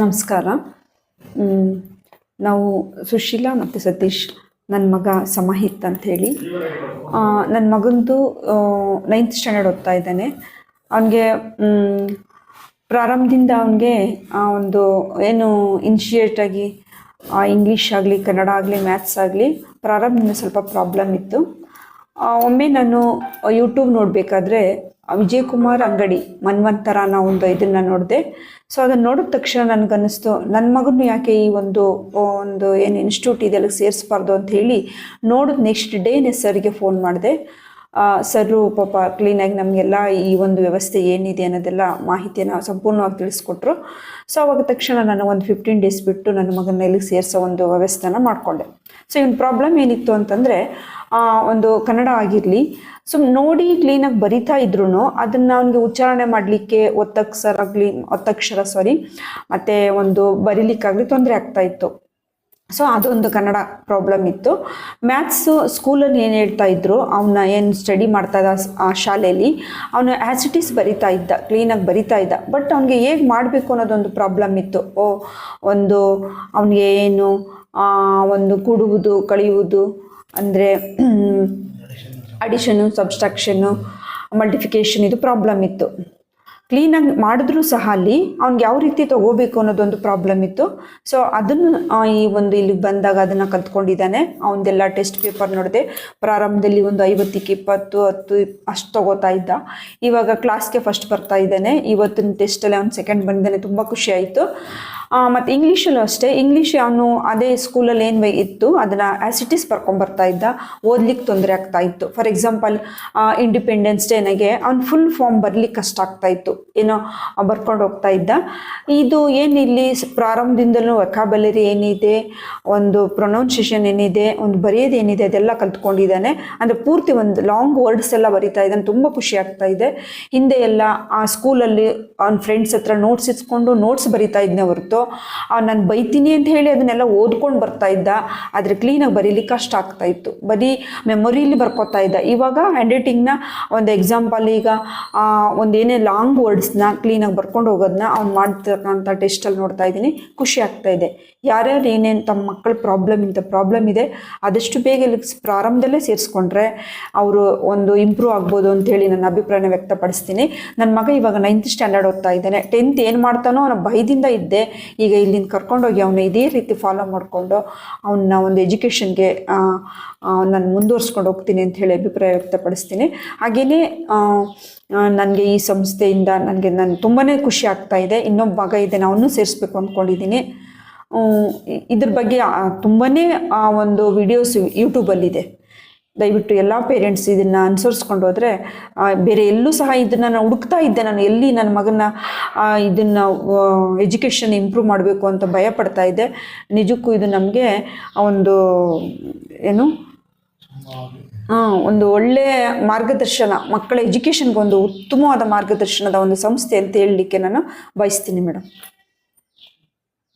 ನಮಸ್ಕಾರ. ನಾವು ಸುಶೀಲಾ ಮತ್ತು ಸತೀಶ್ ನನ್ನ ಮಗ ಸಮಹಿತ್ ಅಂಥೇಳಿ ನನ್ನ ಮಗಂದು ನೈನ್ತ್ ಸ್ಟ್ಯಾಂಡರ್ಡ್ ಓದ್ತಾ ಇದ್ದಾನೆ. ಅವನಿಗೆ ಪ್ರಾರಂಭದಿಂದ ಅವನಿಗೆ ಒಂದು ಏನು ಇನಿಷಿಯೇಟ್ ಆಗಿ ಇಂಗ್ಲೀಷ್ ಆಗಲಿ, ಕನ್ನಡ ಆಗಲಿ ಮ್ಯಾಥ್ಸ್ ಆಗಲಿ, ಪ್ರಾರಂಭದಿಂದ ಸ್ವಲ್ಪ ಪ್ರಾಬ್ಲಮ್ ಇತ್ತು. ಒಮ್ಮೆ ನಾನು ಯೂಟ್ಯೂಬ್ ನೋಡಬೇಕಾದ್ರೆ ವಿಜಯ್ ಕುಮಾರ್ ಅಂಗಡಿ, ಮನ್ವಂತರ ಅನ್ನೋ ಒಂದು ಇದನ್ನು ನೋಡಿದೆ. ಸೊ ಅದನ್ನು ನೋಡಿದ ತಕ್ಷಣ ನನಗನ್ನಿಸ್ತು ನನ್ನ ಮಗನ ಯಾಕೆ ಈ ಒಂದು ಒಂದು ಏನು ಇನ್ಸ್ಟಿಟ್ಯೂಟ್ ಇದೆ ಅಲ್ಲಿಗೆ ಸೇರಿಸ್ಬಾರ್ದು ಅಂತ ಹೇಳಿ, ನೋಡಿದ ನೆಕ್ಸ್ಟ್ ಡೇನೇ ಸರ್ಗೆ ಫೋನ್ ಮಾಡಿದೆ. ಸರ್ರು ಪಾಪ ಕ್ಲೀನಾಗಿ ನಮಗೆಲ್ಲ ಈ ಒಂದು ವ್ಯವಸ್ಥೆ ಏನಿದೆ ಅನ್ನೋದೆಲ್ಲ ಮಾಹಿತಿಯನ್ನು ಸಂಪೂರ್ಣವಾಗಿ ತಿಳಿಸ್ಕೊಟ್ರು. ಸೊ ಅವಾಗ ತಕ್ಷಣ ನಾನು ಒಂದು ಫಿಫ್ಟೀನ್ ಡೇಸ್ ಬಿಟ್ಟು ನನ್ನ ಮಗನ ಇಲ್ಲಿಗೆ ಸೇರಿಸೋ ಒಂದು ವ್ಯವಸ್ಥೆನ ಮಾಡಿಕೊಂಡೆ. ಸೊ ಇವನ್ ಪ್ರಾಬ್ಲಮ್ ಏನಿತ್ತು ಅಂತಂದರೆ ಒಂದು ಕನ್ನಡ ಆಗಿರಲಿ. ಸೊ ನೋಡಿ ಕ್ಲೀನಾಗಿ ಬರಿತಾ ಇದ್ರು ಅದನ್ನ ಅವನಿಗೆ ಉಚ್ಚಾರಣೆ ಮಾಡಲಿಕ್ಕೆ ಒತ್ತಕ್ಷರ ಆಗಲಿ, ಒತ್ತಕ್ಷರ ಸಾರಿ ಮತ್ತು ಒಂದು ಬರೀಲಿಕ್ಕಾಗಲಿ ತೊಂದರೆ ಆಗ್ತಾ ಇತ್ತು. ಸೊ ಅದೊಂದು ಕನ್ನಡ ಪ್ರಾಬ್ಲಮ್ ಇತ್ತು. ಮ್ಯಾಥ್ಸು ಸ್ಕೂಲಲ್ಲಿ ಏನು ಹೇಳ್ತಾ ಇದ್ರು ಅವನ್ನ ಏನು ಸ್ಟಡಿ ಮಾಡ್ತಾ ಇದ್ದ ಆ ಶಾಲೆಯಲ್ಲಿ ಅವನು ಆ್ಯಸಿಟೀಸ್ ಬರಿತಾ ಇದ್ದ ಕ್ಲೀನಾಗಿ ಬರಿತಾ ಇದ್ದ. ಬಟ್ ಅವನಿಗೆ ಹೇಗೆ ಮಾಡಬೇಕು ಅನ್ನೋದೊಂದು ಪ್ರಾಬ್ಲಮ್ ಇತ್ತು. ಓ, ಒಂದು ಅವನಿಗೆ ಏನು ಒಂದು ಕೂಡುವುದು, ಕಳೆಯುವುದು ಅಂದರೆ ಅಡಿಷನು ಸಬ್ಸ್ಟ್ರಾಕ್ಷನ್ನು ಮಲ್ಟಿಫಿಕೇಷನ್ ಇದು ಪ್ರಾಬ್ಲಮ್ ಇತ್ತು. ಕ್ಲೀನಾಗಿ ಮಾಡಿದ್ರೂ ಸಹ ಅಲ್ಲಿ ಅವ್ನಿಗೆ ಯಾವ ರೀತಿ ತಗೋಬೇಕು ಅನ್ನೋದೊಂದು ಪ್ರಾಬ್ಲಮ್ ಇತ್ತು. ಸೊ ಅದನ್ನು ಈ ಒಂದು ಇಲ್ಲಿಗೆ ಬಂದಾಗ ಅದನ್ನು ಕಲ್ತ್ಕೊಂಡಿದ್ದಾನೆ. ಅವನದೆಲ್ಲ ಟೆಸ್ಟ್ ಪೇಪರ್ ನೋಡಿದೆ ಪ್ರಾರಂಭದಲ್ಲಿ ಒಂದು ಐವತ್ತಕ್ಕೆ ಇಪ್ಪತ್ತು, ಹತ್ತು, ಅಷ್ಟು ತಗೋತಾ ಇದ್ದ. ಇವಾಗ ಕ್ಲಾಸ್ಗೆ ಫಸ್ಟ್ ಬರ್ತಾ ಇದ್ದಾನೆ. ಇವತ್ತಿನ ಟೆಸ್ಟಲ್ಲಿ ಅವ್ನು ಸೆಕೆಂಡ್ ಬಂದಿದ್ದಾನೆ. ತುಂಬ ಖುಷಿ ಆಯಿತು. ಮತ್ತು ಇಂಗ್ಲೀಷಲ್ಲೂ ಅಷ್ಟೇ. ಇಂಗ್ಲೀಷ್ ಅವನು ಅದೇ ಸ್ಕೂಲಲ್ಲಿ ಏನು ಇತ್ತು, ಅದನ್ನು ಆ್ಯಸಿಟೀಸ್ ಬರ್ಕೊಂಬರ್ತಾ ಇದ್ದ ಓದ್ಲಿಕ್ಕೆ ತೊಂದರೆ ಆಗ್ತಾ ಇತ್ತು. ಫಾರ್ ಎಕ್ಸಾಂಪಲ್ ಇಂಡಿಪೆಂಡೆನ್ಸ್ ಡೇನಾಗೆ ಅವ್ನು ಫುಲ್ ಫಾರ್ಮ್ ಬರ್ಲಿಕ್ಕೆ ಕಷ್ಟ ಆಗ್ತಾ ಇತ್ತು. ಏನೋ ಬರ್ಕೊಂಡು ಹೋಗ್ತಾ ಇದ್ದ. ಇದು ಏನ್ ಇಲ್ಲಿ ಪ್ರಾರಂಭದಿಂದಲೂ ವೆಕಾಬಲರಿ ಏನಿದೆ, ಒಂದು ಪ್ರೊನೌನ್ಸಿಯೇಷನ್ ಏನಿದೆ, ಒಂದು ಬರೆಯೋದು ಏನಿದೆ, ಅದೆಲ್ಲ ಕಲ್ತ್ಕೊಂಡಿದ್ದಾನೆ. ಅಂದರೆ ಪೂರ್ತಿ ಒಂದು ಲಾಂಗ್ ವರ್ಡ್ಸ್ ಎಲ್ಲ ಬರಿತಾ ಇದ್ದಾನೆ. ತುಂಬ ಖುಷಿ ಆಗ್ತಾ ಇದೆ. ಹಿಂದೆ ಎಲ್ಲ ಆ ಸ್ಕೂಲಲ್ಲಿ ಅವ್ನ ಫ್ರೆಂಡ್ಸ್ ಹತ್ರ ನೋಟ್ಸ್ ಇಸ್ಕೊಂಡು ನೋಟ್ಸ್ ಬರಿತಾ ಇದ್ನೇ ಹೊರತು ನಾನು ಬೈತೀನಿ ಅಂತ ಹೇಳಿ ಅದನ್ನೆಲ್ಲ ಓದ್ಕೊಂಡು ಬರ್ತಾ ಇದ್ದ. ಆದರೆ ಕ್ಲೀನಾಗಿ ಬರೀಲಿಕ್ಕೆ ಕಷ್ಟ ಆಗ್ತಾ ಇತ್ತು. ಬರೀ ಮೆಮೊರಿಲಿ ಬರ್ಕೋತಾ ಇದ್ದ. ಇವಾಗ ಹ್ಯಾಂಡ್ ರೈಟಿಂಗ್ನ ಒಂದು ಎಕ್ಸಾಂಪಲ್ ಈಗ ಒಂದು ಏನೇ ಲಾಂಗ್ ವರ್ಡ್ಸ್ನ ಕ್ಲೀನಾಗಿ ಬರ್ಕೊಂಡು ಹೋಗೋದನ್ನ ಅವ್ನು ಮಾಡ್ತಕ್ಕಂಥ ಟೆಸ್ಟಲ್ಲಿ ನೋಡ್ತಾ ಇದ್ದೀನಿ. ಖುಷಿ ಆಗ್ತಾ ಇದೆ. ಯಾರ್ಯಾರು ಏನೇನು ತಮ್ಮ ಮಕ್ಕಳ ಪ್ರಾಬ್ಲಮ್ ಇಂಥ ಪ್ರಾಬ್ಲಮ್ ಇದೆ, ಆದಷ್ಟು ಬೇಗ ಇಲ್ಲಿ ಪ್ರಾರಂಭದಲ್ಲೇ ಸೇರಿಸ್ಕೊಂಡ್ರೆ ಅವರು ಒಂದು ಇಂಪ್ರೂವ್ ಆಗ್ಬೋದು ಅಂತೇಳಿ ನನ್ನ ಅಭಿಪ್ರಾಯನ ವ್ಯಕ್ತಪಡಿಸ್ತೀನಿ. ನನ್ನ ಮಗ ಇವಾಗ ನೈನ್ತ್ ಸ್ಟ್ಯಾಂಡರ್ಡ್ ಓದ್ತಾ ಇದ್ದಾನೆ. ಟೆಂತ್ ಏನು ಮಾಡ್ತಾನೋ ಅವನ ಭಯದಿಂದ ಇದ್ದೆ. ಈಗ ಇಲ್ಲಿಂದ ಕರ್ಕೊಂಡೋಗಿ ಅವನ ಇದೇ ರೀತಿ ಫಾಲೋ ಮಾಡಿಕೊಂಡು ಅವನ್ನ ಒಂದು ಎಜುಕೇಷನ್ಗೆ ನಾನು ಮುಂದುವರ್ಸ್ಕೊಂಡು ಹೋಗ್ತೀನಿ ಅಂತ ಹೇಳಿ ಅಭಿಪ್ರಾಯ ವ್ಯಕ್ತಪಡಿಸ್ತೀನಿ. ಹಾಗೆಯೇ ನನಗೆ ಈ ಸಂಸ್ಥೆಯಿಂದ ನನಗೆ, ನಾನು ತುಂಬಾ ಖುಷಿ ಆಗ್ತಾ ಇದೆ. ಇನ್ನೊಬ್ಬ ಮಗ ಇದೆ ಅವನು ಸೇರಿಸ್ಬೇಕು ಅಂದ್ಕೊಂಡಿದ್ದೀನಿ. ಇದ್ರ ಬಗ್ಗೆ ತುಂಬಾ ಒಂದು ವಿಡಿಯೋಸ್ ಯೂಟ್ಯೂಬಲ್ಲಿದೆ ದಯವಿಟ್ಟು ಎಲ್ಲ ಪೇರೆಂಟ್ಸ್ ಇದನ್ನು ಅನುಸರಿಸ್ಕೊಂಡು ಹೋದರೆ ಬೇರೆ ಎಲ್ಲೂ ಸಹ ಇದನ್ನು ನಾನು ಹುಡುಕ್ತಾ ಇದ್ದೆ ನಾನು. ಎಲ್ಲಿ ನನ್ನ ಮಗನ ಇದನ್ನು ಎಜುಕೇಷನ್ ಇಂಪ್ರೂವ್ ಮಾಡಬೇಕು ಅಂತ ಭಯ ಪಡ್ತಾ ಇದ್ದೆ. ನಿಜಕ್ಕೂ ಇದು ನಮಗೆ ಒಂದು, ಏನು ಒಂದು ಒಳ್ಳೆಯ ಮಾರ್ಗದರ್ಶನ, ಮಕ್ಕಳ ಎಜುಕೇಷನ್ಗೆ ಒಂದು ಉತ್ತಮವಾದ ಮಾರ್ಗದರ್ಶನದ ಒಂದು ಸಂಸ್ಥೆ ಅಂತ ಹೇಳಲಿಕ್ಕೆ ನಾನು ಬಯಸ್ತೀನಿ ಮೇಡಮ್.